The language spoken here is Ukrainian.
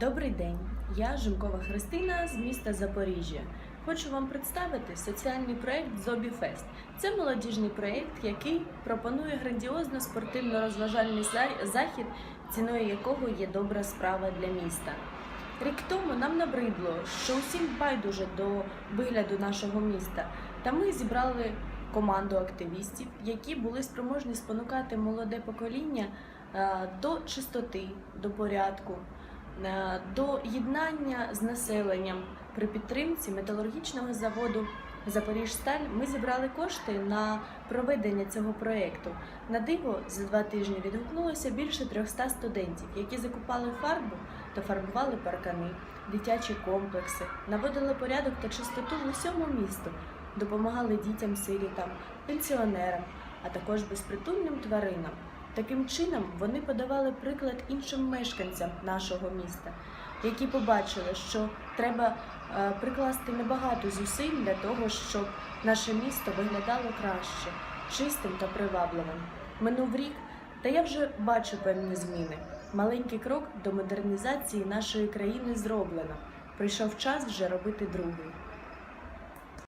Добрий день, я Жимкова Христина з міста Запоріжжя. Хочу вам представити соціальний проект Зобіфест. Це молодіжний проект, який пропонує грандіозно спортивно-розважальний захід, ціною якого є добра справа для міста. Рік тому нам набридло, що усім байдуже до вигляду нашого міста, та ми зібрали команду активістів, які були спроможні спонукати молоде покоління е, до чистоти, до порядку, до єднання з населенням при підтримці металургічного заводу Запоріжсталь. Ми зібрали кошти на проведення цього проєкту. На диво за два тижні відгукнулося більше 300 студентів, які закупали фарбу та фарбували паркани, дитячі комплекси, наводили порядок та чистоту в усьому місту, допомагали дітям-сирітам, пенсіонерам, а також безпритульним тваринам. Таким чином вони подавали приклад іншим мешканцям нашого міста, які побачили, що треба е, прикласти небагато зусиль для того, щоб наше місто виглядало краще, чистим та привабливим. Минув рік, та я вже бачу певні зміни. Маленький крок до модернізації нашої країни зроблено. Прийшов час вже робити другий.